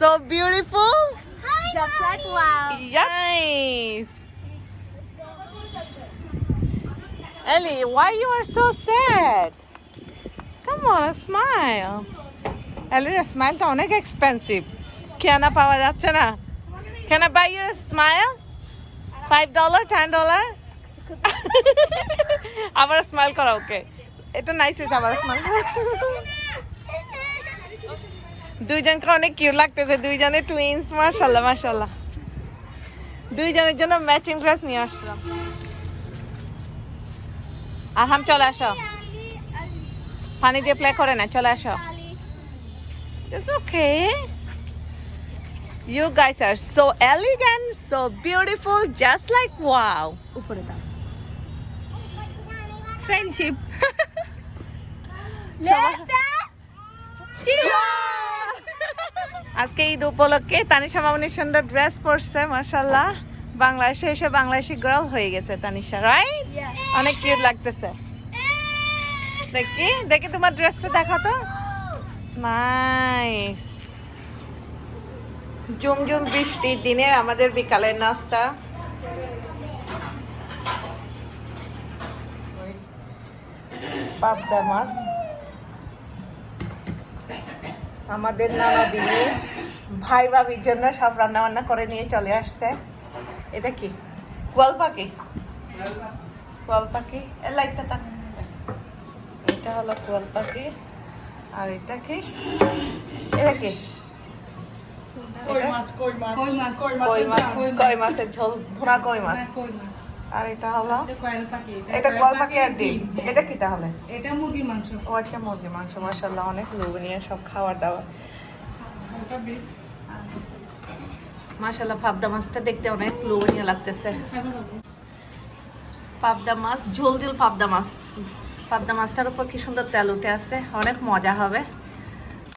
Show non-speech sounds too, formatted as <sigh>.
so beautiful. Hi, Just mommy. like wow. Nice. Ellie, why you are so sad? Come on, smile. Ellie, a smile স্মাইলটা অনেক expensive কেনা পাওয়া যাচ্ছে না Can I buy you a smile? Five dollar, ten dollar? আবার smile করা okay এটা nice আবার smile দুইজনকে অনেক কিউট লাগতেছে। দুইজনে টুইন্স মাশাল্লাহ মাশাল্লাহ দুইজনের জন্য ম্যাচিং ড্রেস নিয়ে আসলাম। আরহাম চলে আসো। পানি দিয়ে প্লে করে না চলে আসো। It's okay. You guys are so elegant, so beautiful, just like wow. উপরে দাও। ফ্রেন্ডশিপ <laughs> আজকে ঈদ উপলক্ষে তানিশা মামনি সুন্দর ড্রেস পরছে মাশাল্লাহ বাংলাদেশে এসে বাংলাদেশি গার্ল হয়ে গেছে তানিশা রাইট অনেক কিউট লাগতেছে। দেখি দেখি তোমার ড্রেসটা দেখো তো। নাইস জুম জুম বৃষ্টির দিনে আমাদের বিকালের নাস্তা। পাবদা মাছ। আমাদের নানা দিদি ভাই ভাবির জন্য সব রান্না বান্না করে নিয়ে চলে আসছে। এটা কি? কোয়াল পাখি কোয়াল পাখি এর লাইটটা তাক। এটা হলো কোয়াল পাখি আর এটা কি? এটা কি? কই মাছ কই মাছ? কই মাছ। কই কই মাছ? মাছ কই মাছের ঝোল? ভুনা কই মাছ? হ্যাঁ, কই মাছ? আর এটা হলো এটা কয়েল পাখি আর ডিম। এটা কি তাহলে? এটা মুরগির মাংস। ও আচ্ছা মুরগি মাংস মাসাল্লাহ অনেক লোভনীয় সব খাবার দাবার মাসাল্লাহ পাবদা মাছটা দেখতে অনেক লোভনীয় লাগতেছে। পাবদা মাছ ঝোল ঝোল পাবদা মাছ। পাবদা মাছটার উপর কি সুন্দর তেল উঠে আছে অনেক মজা হবে।